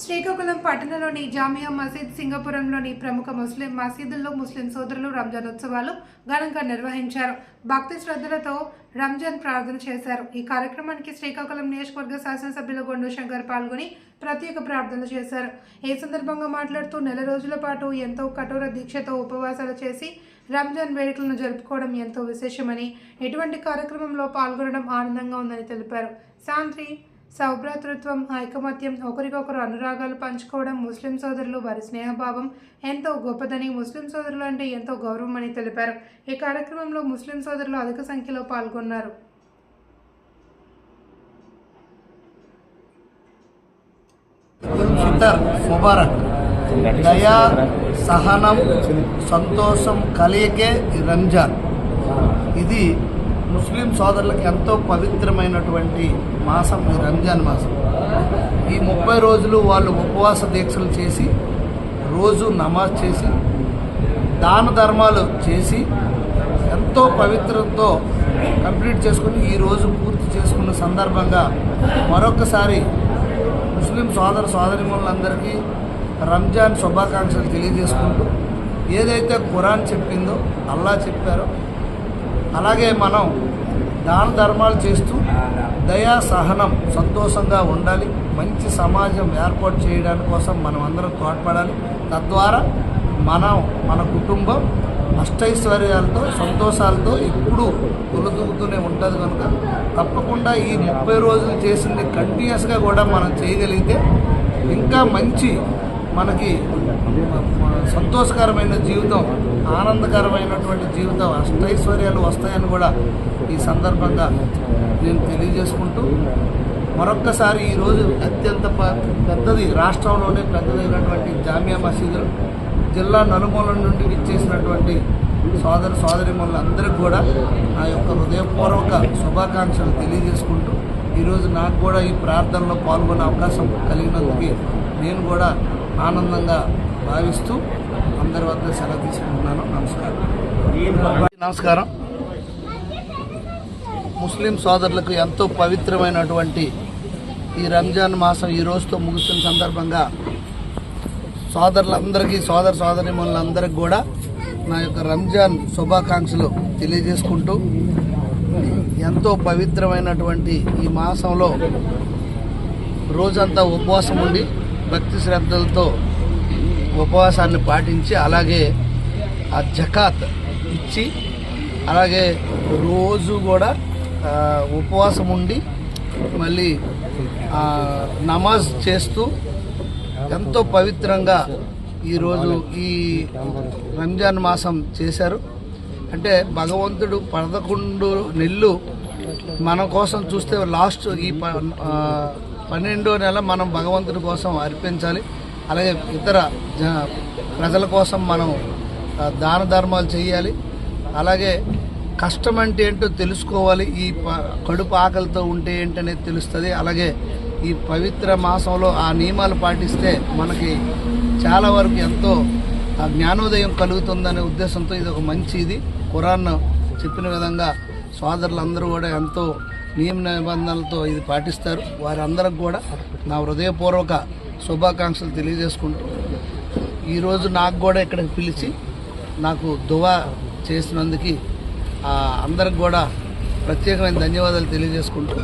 శ్రీకాకుళం పట్టణంలోని జామియా మసీద్ సింగపురంలోని ప్రముఖ ముస్లిం మసీదుల్లో ముస్లిం సోదరులు రంజాన్ ఉత్సవాలు ఘనంగా నిర్వహించారు. భక్తి శ్రద్ధలతో రంజాన్ ప్రార్థన చేశారు. ఈ కార్యక్రమానికి శ్రీకాకుళం నియోజకవర్గ శాసనసభ్యులు గొండు శంకర్ పాల్గొని ప్రత్యేక ప్రార్థనలు చేశారు. ఈ సందర్భంగా మాట్లాడుతూ నెల రోజుల పాటు ఎంతో కఠోర దీక్షతో ఉపవాసాలు చేసి రంజాన్ వేడుకలను జరుపుకోవడం ఎంతో విశేషమని ఎటువంటి కార్యక్రమంలో పాల్గొనడం ఆనందంగా ఉందని తెలిపారు. శాంతి సౌభ్రాతృత్వం ఐకమత్యం ఒకరికొకరు అనురాగాలు పంచుకోవడం ముస్లిం సోదరులు వారి స్నేహభావం ఎంతో గొప్పదని ముస్లిం సోదరులు అంటే ఎంతో గౌరవం అని తెలిపారు. ఈ కార్యక్రమంలో ముస్లిం సోదరులు అధిక సంఖ్యలో పాల్గొన్నారు. ముబారక్. దయా సహనం సంతోషం కలిగే రంజాన్. ఇది ముస్లిం సోదరులకు ఎంతో పవిత్రమైనటువంటి మాసం ఈ రంజాన్ మాసం. ఈ ముప్పై రోజులు వాళ్ళు ఉపవాస దీక్షలు చేసి రోజు నమాజ్ చేసి దాన ధర్మాలు చేసి ఎంతో పవిత్రతో కంప్లీట్ చేసుకుని ఈ రోజు పూర్తి చేసుకున్న సందర్భంగా మరొకసారి ముస్లిం సోదర సోదరిమణులందరికీ రంజాన్ శుభాకాంక్షలు తెలియజేసుకుంటూ ఏదైతే ఖురాన్ చెప్పిందో అల్లా చెప్పారో అలాగే మనం దాన ధర్మాలు చేస్తూ దయా సహనం సంతోషంగా ఉండాలి. మంచి సమాజం ఏర్పాటు చేయడానికి కోసం మనం అందరం తోడ్పడాలి. తద్వారా మనం మన కుటుంబం అష్టైశ్వర్యాలతో సంతోషాలతో ఎప్పుడూ తొలతూగుతూనే ఉంటుంది కనుక తప్పకుండా ఈ ముప్పై రోజులు చేసింది కంటిన్యూస్గా కూడా మనం చేయగలిగితే ఇంకా మంచి మనకి సంతోషకరమైన జీవితం ఆనందకరమైనటువంటి జీవితం అష్టైశ్వర్యాలు వస్తాయని కూడా ఈ సందర్భంగా నేను తెలియజేసుకుంటూ మరొక్కసారి ఈరోజు అత్యంత ప- పెద్దది రాష్ట్రంలోనే పెద్దదైనటువంటి జామియా మసీదులు జిల్లా నలుమూల నుండి విచ్చేసినటువంటి సోదర సోదరిమణులందరికీ కూడా నా యొక్క హృదయపూర్వక శుభాకాంక్షలు తెలియజేసుకుంటూ ఈరోజు నాకు కూడా ఈ ప్రార్థనలో పాల్గొనే అవకాశం కలిగినందుకు నేను కూడా ఆనందంగా భావిస్తూ అందరి వద్ద సెలవు తీసుకుంటున్నాను. నమస్కారం. నమస్కారం. ముస్లిం సోదరులకు ఎంతో పవిత్రమైనటువంటి ఈ రంజాన్ మాసం ఈ రోజుతో ముగుస్తున్న సందర్భంగా సోదరులందరికీ సోదర సోదరిమణులందరికీ కూడా నా యొక్క రంజాన్ శుభాకాంక్షలు తెలియజేసుకుంటూ ఎంతో పవిత్రమైనటువంటి ఈ మాసంలో రోజంతా ఉపవాసం ఉండి భక్తి శ్రద్ధలతో ఉపవాసాన్ని పాటించి అలాగే ఆ జకాత్ ఇచ్చి అలాగే రోజు కూడా ఉపవాసం ఉండి మళ్ళీ నమాజ్ చేస్తూ ఎంతో పవిత్రంగా ఈరోజు ఈ రంజాన్ మాసం చేశారు. అంటే భగవంతుడు పదకొండు నెల్లు మన కోసం చూస్తే లాస్ట్ ఈ ప పన్నెండో నెల మనం భగవంతుడి కోసం అర్పించాలి. అలాగే ఇతర జ- ప్రజల కోసం మనం దాన ధర్మాలు చేయాలి. అలాగే కష్టం అంటే ఏంటో తెలుసుకోవాలి. ఈ ప- కడుపు ఆకలితో ఉంటే ఏంటనేది తెలుస్తుంది. అలాగే ఈ పవిత్ర మాసంలో ఆ నియమాలు పాటిస్తే మనకి చాలా వరకు ఎంతో జ్ఞానోదయం కలుగుతుందనే ఉద్దేశంతో ఇది ఒక మంచి ఇది. ఖురాన్ చెప్పిన విధంగా సోదరులందరూ కూడా ఎంతో నియమ నిబంధనలతో ఇది పాటిస్తారు. వారందరికి కూడా నా హృదయపూర్వక శుభాకాంక్షలు తెలియజేసుకుంటూ ఈరోజు నాకు కూడా ఇక్కడికి పిలిచి నాకు దువా చేసినందుకు అందరికి కూడా ప్రత్యేకమైన ధన్యవాదాలు తెలియజేసుకుంటూ